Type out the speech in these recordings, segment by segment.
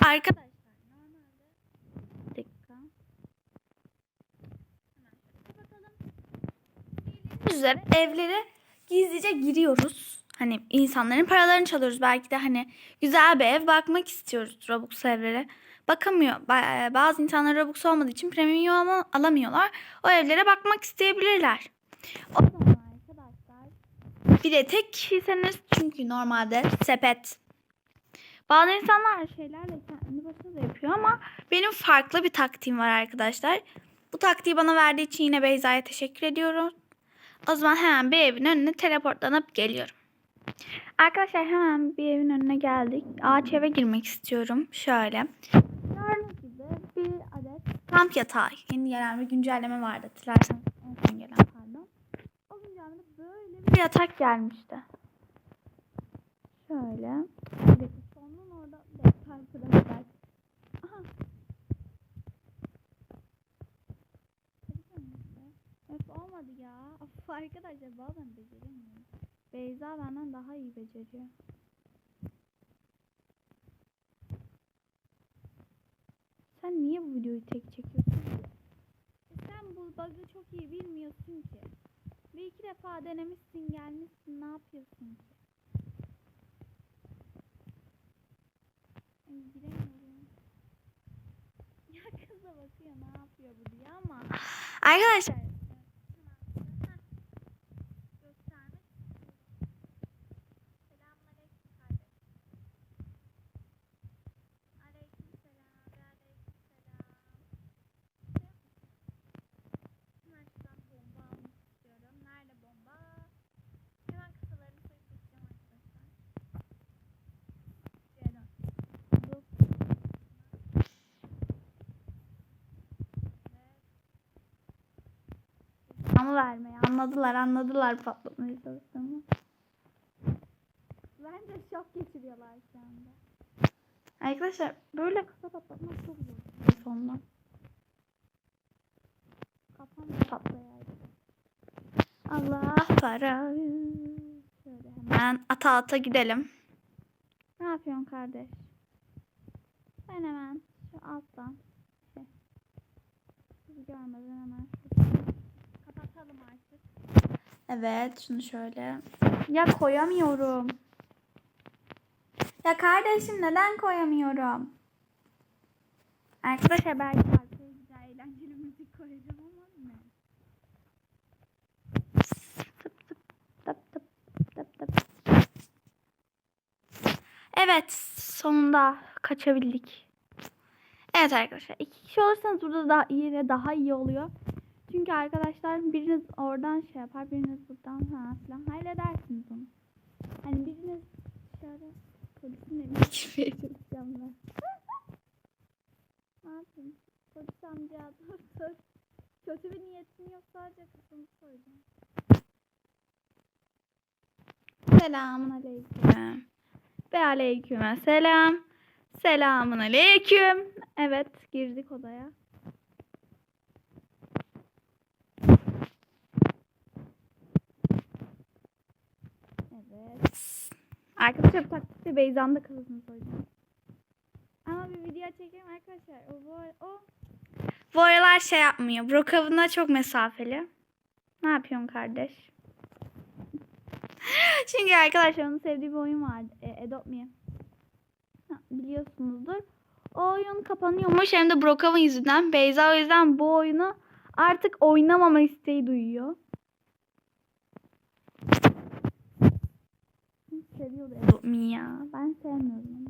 Arkadaşlar normalde dakika. Üzere evlere gizlice giriyoruz. Hani insanların paralarını çalıyoruz. Belki de hani güzel bir ev bakmak istiyoruz Robux evlere. Bakamıyor. Ba- Bazı insanlar Robux olmadığı için premium al- alamıyorlar. O evlere bakmak isteyebilirler. O zaman arkadaşlar bir de tek kişiyseniz çünkü normalde sepet. Bazı insanlar şeylerle kendi başına da yapıyor ama benim farklı bir taktiğim var arkadaşlar. Bu taktiği bana verdiği için yine Beyza'ya teşekkür ediyorum. O zaman hemen bir evin önüne teleportlanıp geliyorum. Arkadaşlar hemen bir evin önüne geldik. Ağaç eve girmek istiyorum. Şöyle. Gördüğünüz gibi bir adet kamp yatağı. Yeni gelen bir güncelleme vardı. Hatırlarsanız en son gelen pardon. O güncellemede böyle bir yatak gelmişti. Şöyle. Bir dakika, Sonun orada bir dakika, piramitler. Aha. Öf olmadı ya. Of arkadaşlar bazen beceremiyorum. Beyza benden daha iyi beceriyor. Sen niye bu videoyu tek çekiyorsun ki? E Sen bu bug'ı çok iyi bilmiyorsun ki. Bir iki defa denemişsin gelmişsin ne yapıyorsun ki? Ay giremiyorum. Ya kız da bakıyor ne yapıyor bu diye ama. Arkadaşlar. Göstermek istiyorum. Selamünaleyküm kardeş. Aleykümselam ve aleykümselam. Hemen şuradan bomba almak istiyorum. Nerede bomba? Hemen kasalarını soyup geçeceğim arkadaşlar. Şuraya dön. Bu. Ama vermeyi anladılar anladılar patlatmayı çalıştığımı. Bence şok geçiriyorlar şu anda. Arkadaşlar böyle kasa patlatmak çok zor telefonla. Kafam patlayaydı. Allah para. Şöyle hemen ata ata gidelim. Ne yapıyorsun kardeş? Ben hemen şu alttan şey. Sizi görmeden hemen. Evet şunu şöyle. Ya koyamıyorum. Ya kardeşim neden koyamıyorum? Arkadaşlar belki arkaya güzel eğlenceli müzik koyacağım tıp tıp. Evet sonunda kaçabildik. Evet arkadaşlar iki kişi olursanız burada daha iyi ve daha iyi oluyor. Çünkü arkadaşlar biriniz oradan şey yapar biriniz buradan falan halledersiniz onu. Hani biriniz dışarı polisin eline girmeye çalışacağım ben. ne yapayım? Polis amca dur dur. Kötü bir niyetim yok sadece kafamı koydum. Selamun aleyküm. Ve aleyküm selam. Selamun aleyküm. Evet girdik odaya. Evet. Arkadaşlar bu taktikte Beyza'nın da kafasını koydum. Ama bir video çekeyim arkadaşlar. O, bu, o. Bu aralar şey yapmıyor. Brokov'una çok mesafeli. Ne yapıyorsun kardeş? Çünkü arkadaşlar onun sevdiği bir oyun vardı. E, Adopt Me. Biliyorsunuzdur. O oyun kapanıyormuş hem de Brokov'un yüzünden. Beyza o yüzden bu oyunu artık oynamama isteği duyuyor. Seviyordu Me ya. Ben sevmiyorum.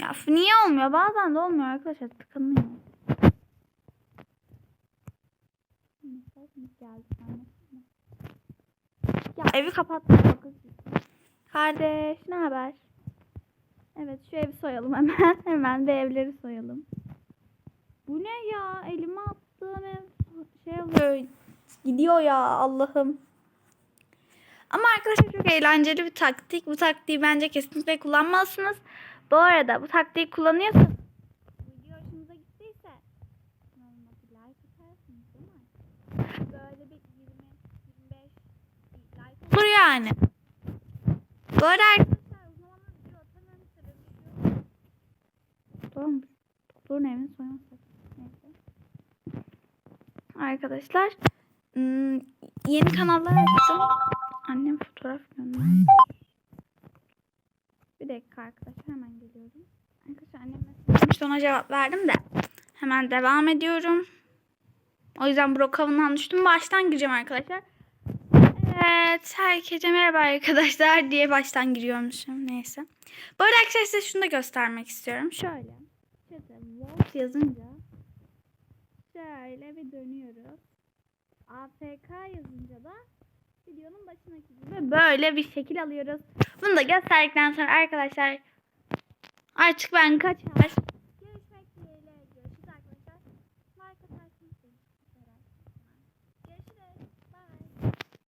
Ya niye olmuyor? Bazen de olmuyor arkadaşlar. Tıkanıyor. Ya evi kapattım. Kardeş ne haber? Evet şu evi soyalım hemen. hemen de evleri soyalım. Bu ne ya? Elime attığım ev şey oluyor. Gidiyor ya Allah'ım. Ama arkadaşlar çok eğlenceli bir taktik. Bu taktiği bence kesinlikle kullanmalısınız. Bu arada bu taktiği kullanıyorsanız video hoşunuza gittiyse kanalıma bir like atarsınız değil mi? Böyle bir 20 25 like olur yani. Bu arada arkadaşlar o zamanlar video atamıyorum sebebi doktor mu? Doktorun evini soymazsak. Neyse. Arkadaşlar hmm, yeni kanallar açtım. Dakika arkadaşlar hemen geliyorum. Arkadaşlar annem atmıştı, ona cevap verdim de. Hemen devam ediyorum. O yüzden Brookhaven'dan düştüm. Baştan gireceğim arkadaşlar. Evet, herkese merhaba arkadaşlar diye baştan giriyormuşum. Neyse. Bu arada arkadaşlar size şunu da göstermek istiyorum. Şöyle. Chat'e Wolf yazınca şöyle bir dönüyoruz. AFK yazınca da videonun başındaki gibi böyle bir şekil alıyoruz. Bunu da gösterdikten sonra arkadaşlar artık ben kaçar